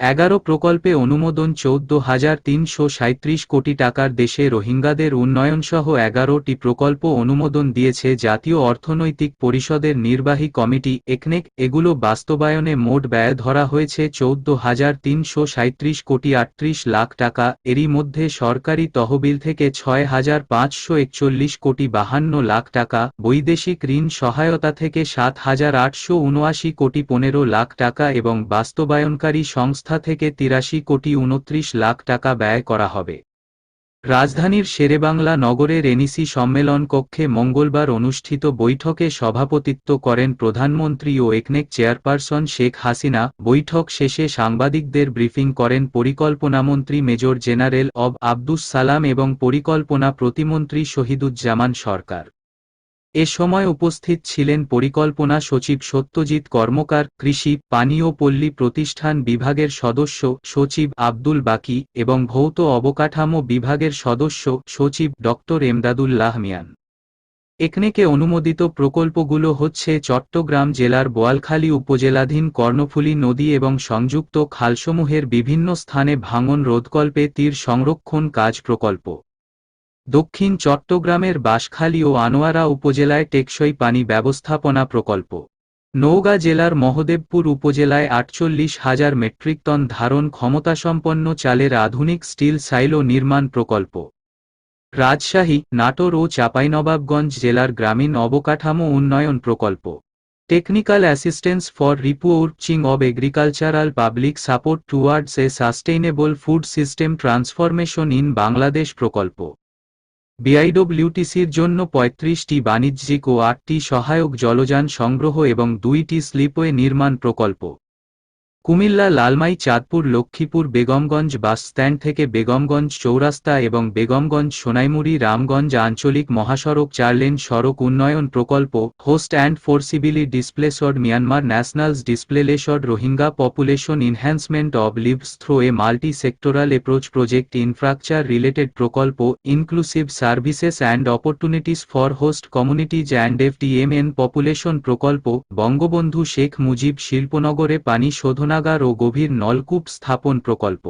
এগারো প্রকল্পে অনুমোদন চৌদ্দ হাজার তিনশো সাঁত্রিশ কোটি টাকার দেশে রোহিঙ্গাদের উন্নয়নসহ এগারোটি প্রকল্প অনুমোদন দিয়েছে জাতীয় অর্থনৈতিক পরিষদের নির্বাহী কমিটি একনেক এগুলো বাস্তবায়নে মোট ব্যয় ধরা হয়েছে চৌদ্দ হাজার তিনশো সাঁত্রিশ কোটি আটত্রিশ লাখ টাকা। এরই মধ্যে সরকারি তহবিল থেকে ছয় হাজার পাঁচশো একচল্লিশ কোটি বাহান্ন লাখ টাকা, বৈদেশিক ঋণ সহায়তা থেকে সাত হাজার আটশো উনআশি কোটি পনেরো লাখ টাকা এবং বাস্তবায়নকারী সংস্থা থেকে তিরাশি কোটি উনত্রিশ লাখ টাকা ব্যয় করা হবে। রাজধানীর শেরেবাংলা নগরের এনইসি সম্মেলন কক্ষে মঙ্গলবার অনুষ্ঠিত বৈঠকে সভাপতিত্ব করেন প্রধানমন্ত্রী ও একনেক চেয়ারপারসন শেখ হাসিনা। বৈঠক শেষে সাংবাদিকদের ব্রিফিং করেন পরিকল্পনামন্ত্রী major general of Abdus Salam এবং পরিকল্পনা প্রতিমন্ত্রী শহীদুজ্জামান সরকার। এ সময় উপস্থিত ছিলেন পরিকল্পনা সচিব সত্যজিৎ কর্মকার, কৃষি, পানি ও পল্লী প্রতিষ্ঠান বিভাগের সদস্য সচিব আব্দুল বাকি এবং ভৌত অবকাঠামো বিভাগের সদস্য সচিব ড এমদাদুল্লাহ মিয়ান। একনেকে অনুমোদিত প্রকল্পগুলো হচ্ছে চট্টগ্রাম জেলার বোয়ালখালী উপজেলাধীন কর্ণফুলী নদী এবং সংযুক্ত খালসমূহের বিভিন্ন স্থানে ভাঙন রোধকল্পে তীর সংরক্ষণ কাজ প্রকল্প। দক্ষিণ চট্টগ্রামের বাঁশখালী ও আনোয়ারা উপজেলায় টেকসই পানি ব্যবস্থাপনা প্রকল্প। নওগাঁ জেলার মহদেবপুর উপজেলায় আটচল্লিশ হাজার মেট্রিক টন ধারণ ক্ষমতাসম্পন্ন চালের আধুনিক স্টিল সাইলো নির্মাণ প্রকল্প। রাজশাহী, নাটোর ও চাঁপাইনবাবগঞ্জ জেলার গ্রামীণ অবকাঠামো উন্নয়ন প্রকল্প। Technical assistance for repurposing of agricultural public support towards a sustainable food system transformation in Bangladesh প্রকল্প। বিআইডব্লিউটিসির জন্য পঁয়ত্রিশটি বাণিজ্যিক ও আটটি সহায়ক জলযান সংগ্রহ এবং দুইটি স্লিপওয়ে নির্মাণ প্রকল্প। কুমিল্লা লালমাই, চাঁদপুর, লক্ষ্মীপুর, বেগমগঞ্জ বাস স্ট্যান্ড থেকে বেগমগঞ্জ চৌরাস্তা এবং বেগমগঞ্জ সোনাইমুড়ি, রামগঞ্জ আঞ্চলিক মহাসড়ক চার লেন সড়ক উন্নয়ন প্রকল্প, host and forcibly displaced Myanmar nationals displaced Rohingya population enhancement of lives through a multi sectoral approach project infrastructure related প্রকল্প, inclusive services and opportunities for host communities and FDMN population প্রকল্প, বঙ্গবন্ধু শেখ মুজিব শিল্পনগরে পানি শোধনা শোধনাগার ও গভীর নলকূপ স্থাপন প্রকল্প।